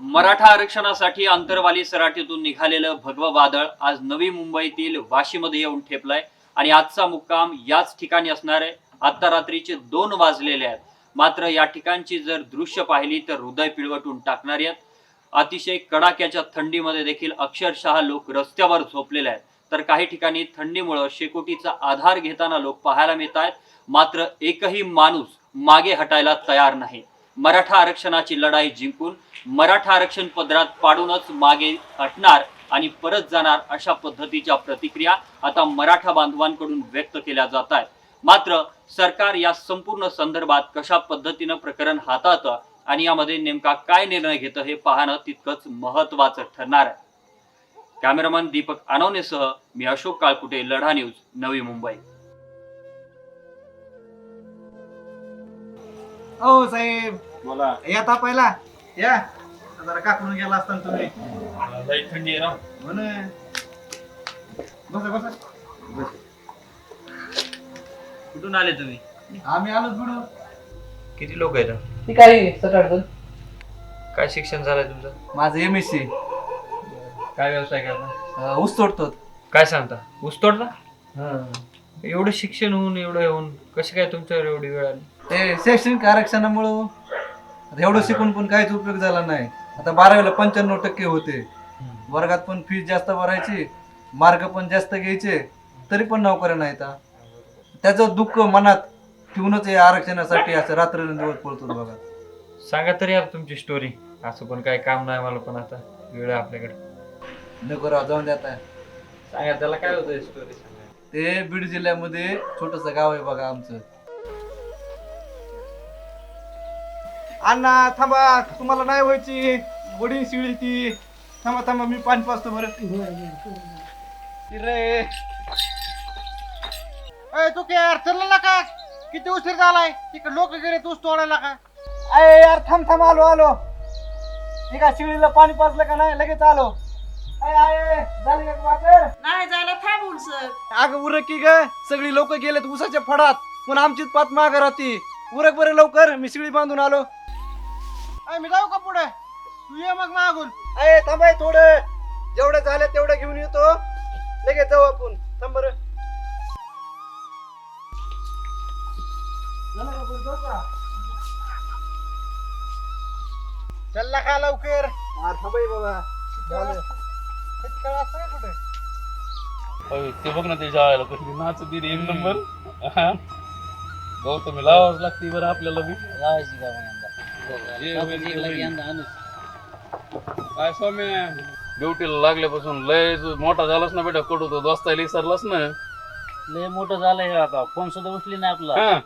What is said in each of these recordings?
मराठा आरक्षणासाठी अंतरवाली सराटीतून निघालेलं भगवं वादळ आज नवी मुंबईतील वाशीमध्ये येऊन ठेपलंय. आणि आजचा मुक्काम याच ठिकाणी असणार आहे. आता रात्रीचे दोन वाजलेले आहेत. मात्र या ठिकाणची जर दृश्य पाहिली तर हृदय पिळवटून टाकणारी आहेत. अतिशय कडाक्याच्या थंडीमध्ये देखील अक्षरशः लोक रस्त्यावर झोपलेले आहेत. तर काही ठिकाणी थंडीमुळं शेकोटीचा आधार घेताना लोक पाहायला मिळत आहेत मात्र एकही माणूस मागे हटायला तयार नाही. मराठा आरक्षणाची लढाई जिंकून मराठा आरक्षण पदरात पाडूनच मागे हटणार आणि परत जाणार अशा पद्धतीच्या प्रतिक्रिया आता मराठा बांधवांकडून व्यक्त केल्या जात आहेत. मात्र सरकार या संपूर्ण संदर्भात कशा पद्धतीनं प्रकरण हाताळतं आणि यामध्ये नेमका काय निर्णय घेतं हे पाहणं तितकंच महत्वाचं ठरणार आहे. कॅमेरामन दीपक अनवनेसह मी अशोक काळकुटे लढा न्यूज नवी मुंबई. हो साहेब. मला या तापायला या. जरा काकडून गेला असता ना तुम्ही. लई थंडी आहे राव हो ना. बसा बसा. कुठून आले तुम्ही? आम्ही आलोच बिडून. किती लोक आहेत? ती काय सटाडून काय शिक्षण झालंय तुमचं? माझं एम एस सी काय व्यवसाय करता? ऊस तोडतो. काय सांगता? ऊस तोडता? एवढं शिक्षण होऊन एवढं येऊन कशी काय तुमच्यावर एवढी वेळ आली? ते शैक्षणिक आरक्षणामुळं आता एवढं शिकून पण काहीच उपयोग झाला नाही. आता बारावीला पंच्याण्णव टक्के होते. वर्गात पण फीस जास्त भरायची मार्क पण जास्त घ्यायचे तरी पण नोकऱ्या नाहीत हा. त्याचं दुःख मनात ठेवूनच या आरक्षणासाठी असं रात्रंदिवस पळतो बघा. सांगा तरी यार तुमची स्टोरी असं पण काय काम नाही मला पण आता. वेळ आहे आपल्याकडे. नको राव जाऊन देत आहे सांगा त्याला काय होतं स्टोरी सांगा. ते बीड जिल्ह्यामध्ये छोटस गाव आहे बघा आमचं. अण्णा थांबा तुम्हाला नाही व्हायची. वडी शिळी ती. थांबा थांबा मी पाणी पाचतो बरं. रे अय तू काय यार चालला का किती उशीर झालाय? तिकडे लोक गेले तूच तोडायला का अय यार थांब थांब आलो आलो. ठीक आहे शिळीला पाणी पाजलं का नाही? लगेच आलो. झाली का नाही जायला थांबून सर अगं उरक की ग. सगळी लोक गेलेत उसाच्या फडात. पण आमचीच पात माग राहती. उरक बरं लवकर. मी शिळी बांधून आलो. अय मी जाऊ का पुढे? तू ये मग मागून. अय थांबाय थोडं. जेवढं झालं तेवढं घेऊन येतो. लगेच जाऊ आपण. थांब बरं? चल का लवकर? हा, थांबाय बाबा झालं. कुठे? ते बघ ना ते जायला कशी नाच दिली एक नंबर. हा. गौतमी लावाच लागते बरं आपल्याला बी. लावायची का जे होईल ते होईल. काय सौम्य ड्युटीला लागल्यापासून लय मोठा झालास ना बेटा कडू तो दोस्तायला विसरलास ना. लय मोठं झालंय हे आता. फोन सुद्धा उचली नाही आपला. हा.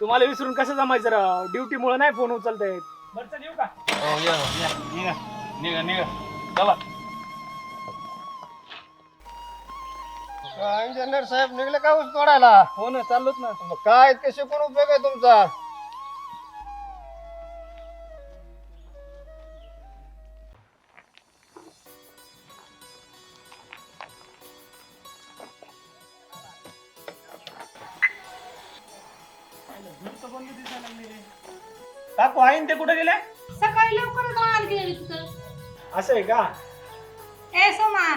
तुम्हाला विसरून कसं जमायचं राव? ड्युटी मुळे नाही फोन उचलता येत हो, या, या, निघा निघा निघा चला. इंजिनियर साहेब निघले का ऊस तोडायला? हो ना चाललोच ना. मग काय इतकं शिकून उपयोग आहे तुमचा? सकाळी लवकरच आणायला गेली तिथं. असं आहे का? ए सोमा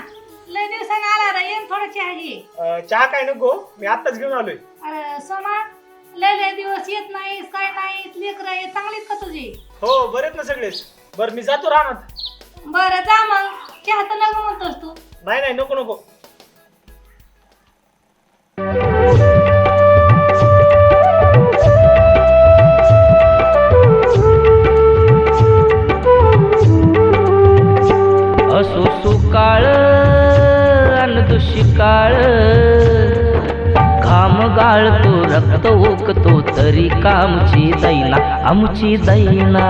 लय दिवसाने आला रे येऊन थोडं चहा घे अं, चहा काय नको मी आत्ताच घेऊन आलोय. अरे सोमा लय लय दिवस येत नाहीस काय नाहीस लेकर येत चांगलीच का तुझी? हो बरेच ना सगळेच. बरं मी जातो राहणार बरं जा मग. चहा तर नको म्हणतोस तू. नाही नाही नको नको. रक्त ओकतो तरी कामची दैना आमची दैना.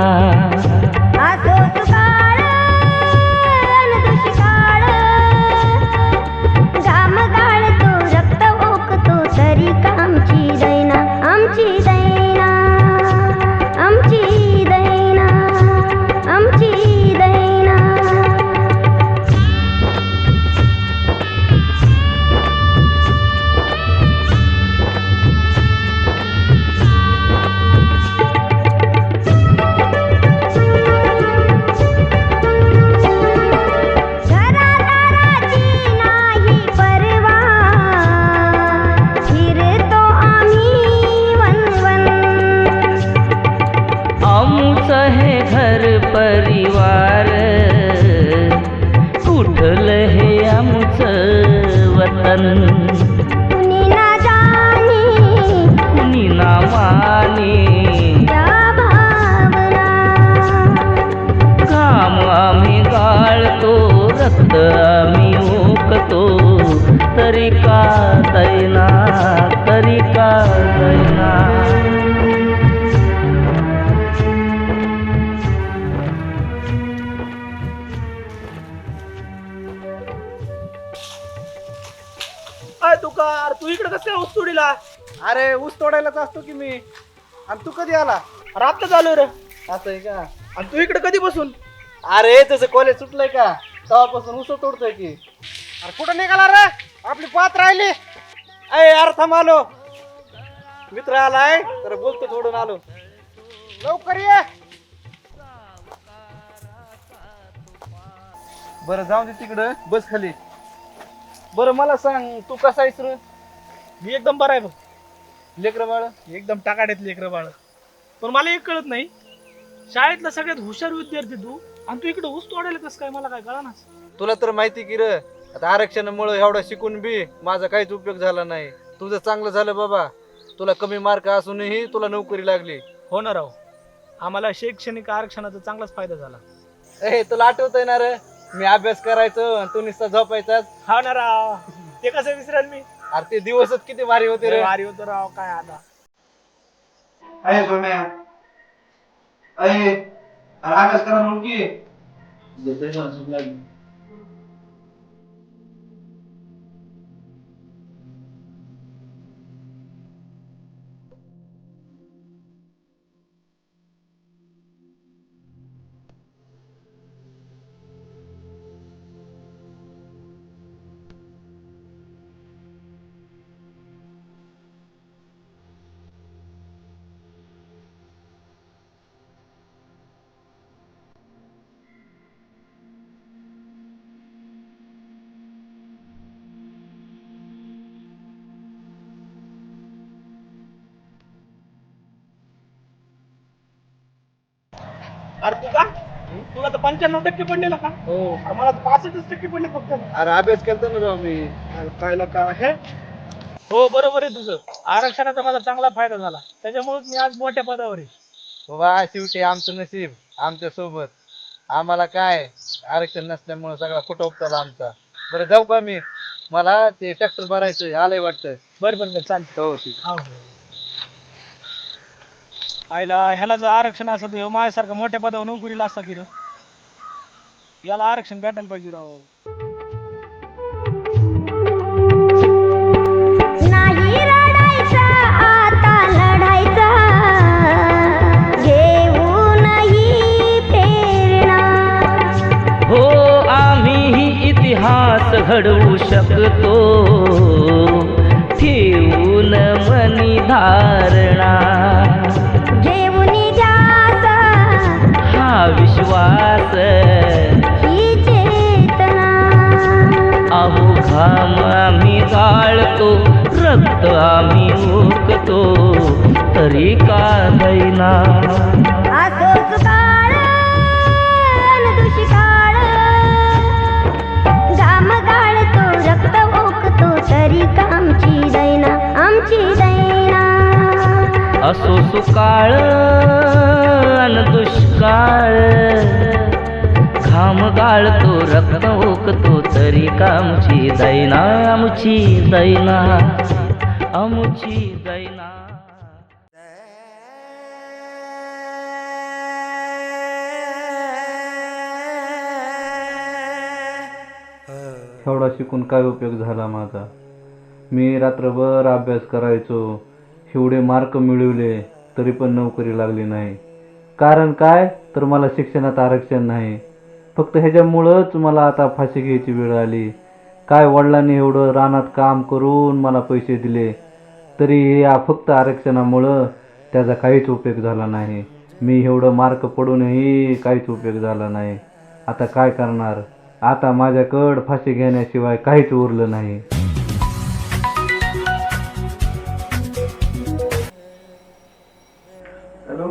अरे ऊस तोडायलाच असतो की मी? आणि तू कधी आला? रात्र चालू रे. असं आहे का? आणि तू इकडे कधी बसून? अरे तसं कॉलेज सुटलंय का तेव्हापासून ऊस तोडतोय की. अरे कुठं निघाला रे? आपली पात राहिली. अय यार थांब आलो. मित्र आलाय तर बोलतो थोडून आलो. लवकर ये. बरं जाऊ दे तिकडं. बस खाली. बरं मला सांग तू कसा आहेस रे? मी एकदम बरा आहे बघ. लेकरं बाळ एकदम टाकाड्यात लेकरं बाळ. पण मला एक कळत नाही शाळेतला सगळ्यात हुशार विद्यार्थी तू आणि तू इकडे ऊस तोडायला कसं काय मला काय कळा तुला तर माहिती की र आता आरक्षणामुळे एवढा शिकून बी माझा काहीच उपयोग झाला नाही. तुझं चांगलं झालं बाबा. तुला कमी मार्क असूनही तुला नोकरी लागली. हो ना राव. आम्हाला शैक्षणिक आरक्षणाचा चांगलाच फायदा झाला. ए तुला आठवतंय ना रे मी अभ्यास करायचो आणि तू नुसता झोपायचाच हा ना राव. ते कसं विसरेल मी? अरे ते दिवसच किती भारी होते रे. भारी होतं राव काय आता. अय सोम्या. अय अभ्यास करा म्हणून अरे तू का? तुला तर पंच्याण्णव टक्के पडले ना का? हो. अरे मला तर पासष्टच टक्के पडले फक्त. अरे अभ्यास करतो ना राव मी. अरे काय का हे? हो बरोबर आहे तुझं. आरक्षणाचा माझा चांगला फायदा झाला. त्याच्यामुळे मी आज मोठ्या पदावर आहे. वा शेवटी आमचं नशीब आमच्यासोबत. आम्हाला काय? आरक्षण नसल्यामुळे सगळा खोटा उपचाला आमचा? बरं जाऊ का मी? मला ते ट्रॅक्टर भरायचं आलंय वाटतं. बरं बरं बरं चालतं हो ठीक हो, हो. आईला ह्याला जर आरक्षण असं तर माझ्यासारखा मोठ्या पदावर नोकरीला असता की र? याला आरक्षण भेटायला पाहिजे राव. नाही रडायचा आता लढायचा. घेऊन ही प्रेरणा हो आम्हीही इतिहास घडवू शकतो. ठेवून मनी धारणा. विश्वास चेतना. अहो घाम आम्ही गाळतो रक्त आम्ही ओकतो तरी का दैना असो सुकाळ अन दुष्काळ घाम गाळतो रक्त ओकतो तरी कामची दैना आमची दैना असो सुकाळ अन दुष्काळ. घाम गाळतो रक्त ओकतो तरी कामची दैना? आमची दैना आमची दैना. एवढा शिकून काय उपयोग झाला माझा? मी रात्रभर अभ्यास करायचो. एवढे मार्क मिळवले तरी पण नोकरी लागली नाही. कारण काय? तर मला शिक्षणात आरक्षण नाही. फक्त ह्याच्यामुळंच मला आता फाशी घ्यायची वेळ आली. काय वडिलांनी एवढं रानात काम करून मला पैसे दिले तरी या फक्त आरक्षणामुळं त्याचा काहीच उपयोग झाला नाही. मी एवढं मार्क पडूनही काहीच उपयोग झाला नाही. आता काय करणार? आता माझ्याकडं फाशी घेण्याशिवाय काहीच उरलं नाही. हॅलो?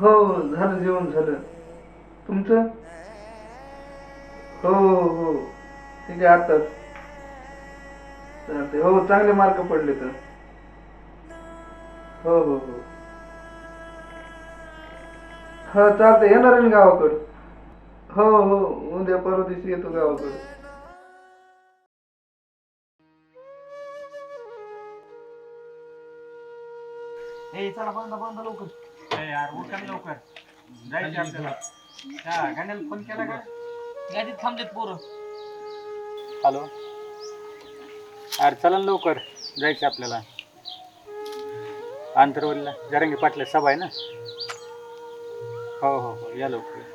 हो झालं जेवण झालं. तुमचं? हो हो. हो ठीक आहे आताच चालतंय. हो चांगले मार्क पडले तर. हो हो हो. हा चालतंय. येणार आहे गावाकडं. हो हो. उद्या परवा दिवशी येतो गावाकडं. ए चला बंद बंद लवकर. ए यार उठा ना लवकर. जायचं आपल्याला. हा गाण्याला फोन केला का? यादीत थांबलेत पोरं. हॅलो. अरे चला ना लवकर. जायचं आपल्याला. आंतरवलीला जरंगी पाटल्या सभा आहे ना? हो हो हो या लवकर.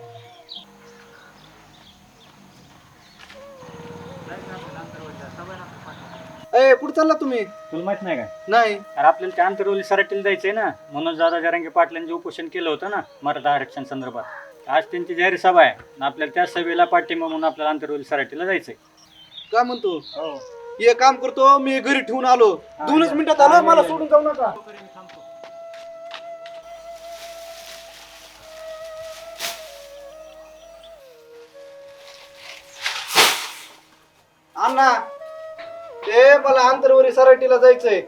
ए कुठं चालला तुम्ही? तुला माहीत नाही का? नाही. अरे आपल्याला त्या आंतरवली सराटीला जायचंय ना? म्हणून दादा जरांगे पाटलांनी उपोषण केलं होतं ना मराठा आरक्षण संदर्भात. आज त्यांची जाहीर सभा आहे. आणि आपल्याला त्या सभेला पाठिंबा म्हणून आपल्याला आंतरवली सराटीला जायचंय. काय म्हणतो? हो. हे काम करतो मी घरी ठेवून आलो. दोनच मिनिटात आलो मला सोडून जाऊ नका. अण्णा ते मला आंतरवरी सराटीला जायचंय.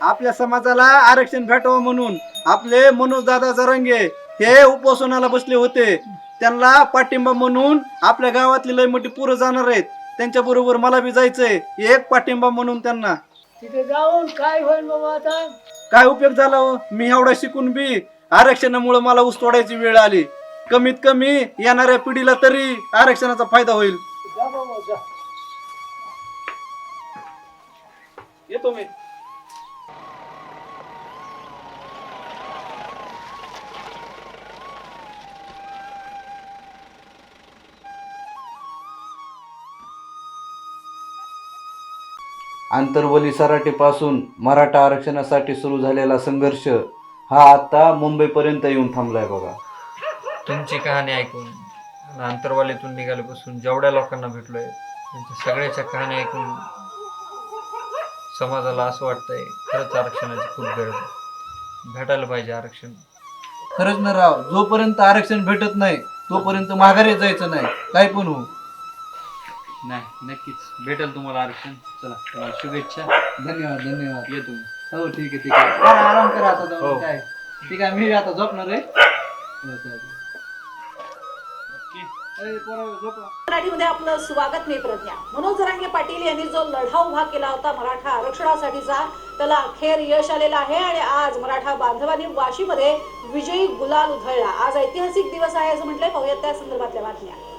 आपल्या समाजाला आरक्षण भेटावं म्हणून आपले मनोज दादा जरंगे हे उपोषणाला बसले होते. त्यांना पाठिंबा म्हणून आपल्या गावातली लय मोठी पुरं जाणार आहेत. त्यांच्या बरोबर मला बी जायचंय. एक पाठिंबा म्हणून त्यांना. तिथे जाऊन काय होईल बाबा आता? काय उपयोग झाला हो? मी एवढा शिकून बी आरक्षणामुळे मला ऊस तोडायची वेळ आली. कमीत कमी येणाऱ्या पिढीला तरी आरक्षणाचा फायदा होईल. जा बाबा जा. येतो मी. आंतरवली सराटीपासून मराठा आरक्षणासाठी सुरू झालेला संघर्ष हा आता मुंबईपर्यंत येऊन थांबलाय बघा. तुमची कहाणी ऐकून आणि आंतरवालीतून निघाल्यापासून जेवढ्या लोकांना भेटलोय त्यांच्या सगळ्याच्या कहाणी ऐकून समाजाला असं वाटतंय खरंच आरक्षणाची खूप गरज आहे. भेटायला पाहिजे आरक्षण. खरंच ना राव जोपर्यंत आरक्षण भेटत नाही तोपर्यंत माघारी जायचं नाही. काय पण हो नाही नक्कीच. भेटेल तुम्हाला आरक्षण. चला तुम्हाला शुभेच्छा. धन्यवाद धन्यवाद. ये तुम्ही. हो ठीक आहे ठीक आहे. आराम करा आता जाऊन. हो. काय? ठीक आहे मी आता झोपणार आहे. हो, चालेल. मराठीमध्ये आपलं स्वागत मी प्रज्ञा. मनोज जरांगे पाटील यांनी जो लढा उभा केला होता मराठा आरक्षणासाठीचा त्याला अखेर यश आलेलं आहे आणि आज मराठा बांधवांनी वाशीमध्ये विजयी गुलाल उधळला. आज ऐतिहासिक दिवस आहे असं म्हटलंय. पाहूयात त्या संदर्भातल्या बातम्या.